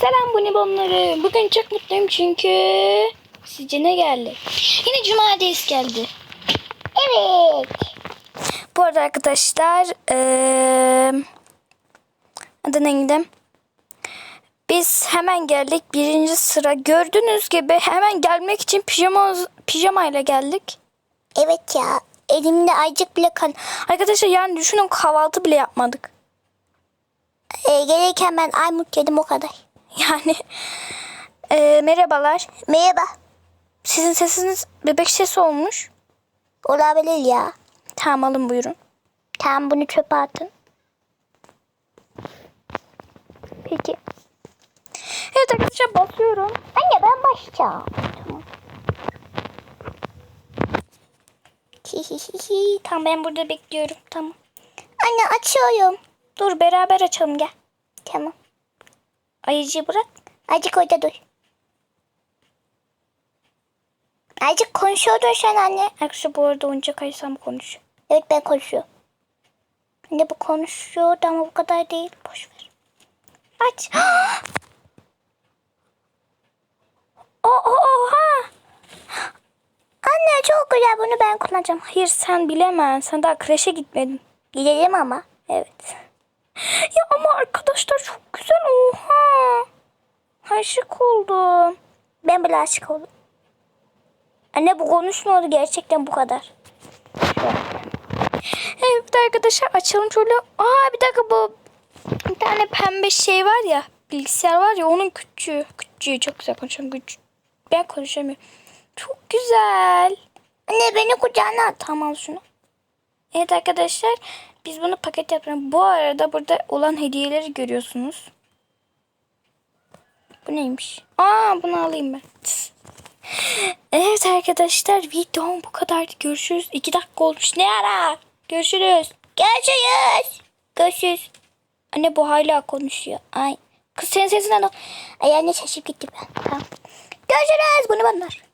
Selam bonibonları. Bugün çok mutluyum çünkü sizce ne geldi? Yine cumartesi geldi. Evet. Bu arada arkadaşlar eee adı neydi? Biz hemen geldik. Birinci sıra. Gördüğünüz gibi hemen gelmek için pijama pijamayla geldik. Evet ya. Elimde acık bile kan. Arkadaşlar yani düşünün kahvaltı bile yapmadık. Ee, gelirken ben Aymut yedim o kadar. Yani eee, merhabalar. Merhaba. Sizin sesiniz bebek sesi olmuş. Olabilir ya. Tamam alın buyurun. Tamam bunu çöpe atın. Peki. Evet arkadaşlar basıyorum. Anne ben başlayacağım. Tamam. Tamam ben burada bekliyorum. Tamam. Anne açıyorum. Dur beraber açalım gel. Tamam. Ayıcıyı bırak. Azıcık orada dur. Azıcık konuşuyordun sen anne. Arkadaşlar bu arada oyuncak ayısam konuşuyor. Evet ben konuşuyorum. Anne bu konuşuyordu ama bu kadar değil. Boş ver. Aç. o, o, oha. Anne çok güzel bunu ben kullanacağım. Hayır sen bilemem. Sen daha kreşe gitmedin. Gidelim ama. Evet. Ya ama arkadaşlar çok güzel. Oha. Aşık oldum. Ben bile aşık oldum. Anne bu konuşmuyordu gerçekten bu kadar. Evet arkadaşlar açalım şöyle. Aa bir dakika bu bir tane pembe şey var ya bilgisayar var ya onun küçüğü. Küçüğü çok güzel konuşuyorum. Küçük. Ben konuşamıyorum. Çok güzel. Anne beni kucağına at. Tamam şunu. Evet arkadaşlar biz bunu paket yapıyoruz. Bu arada burada olan hediyeleri görüyorsunuz. Bu neymiş? Aa bunu alayım ben. Evet arkadaşlar videom bu kadardı. Görüşürüz. İki dakika olmuş. Ne ara? Görüşürüz. Görüşürüz. Görüşürüz. Anne bu hala konuşuyor. Ay. Kız senin sesinden o. Ay anne şaşıp gitti ben. Tamam. Görüşürüz. Bunu banlar.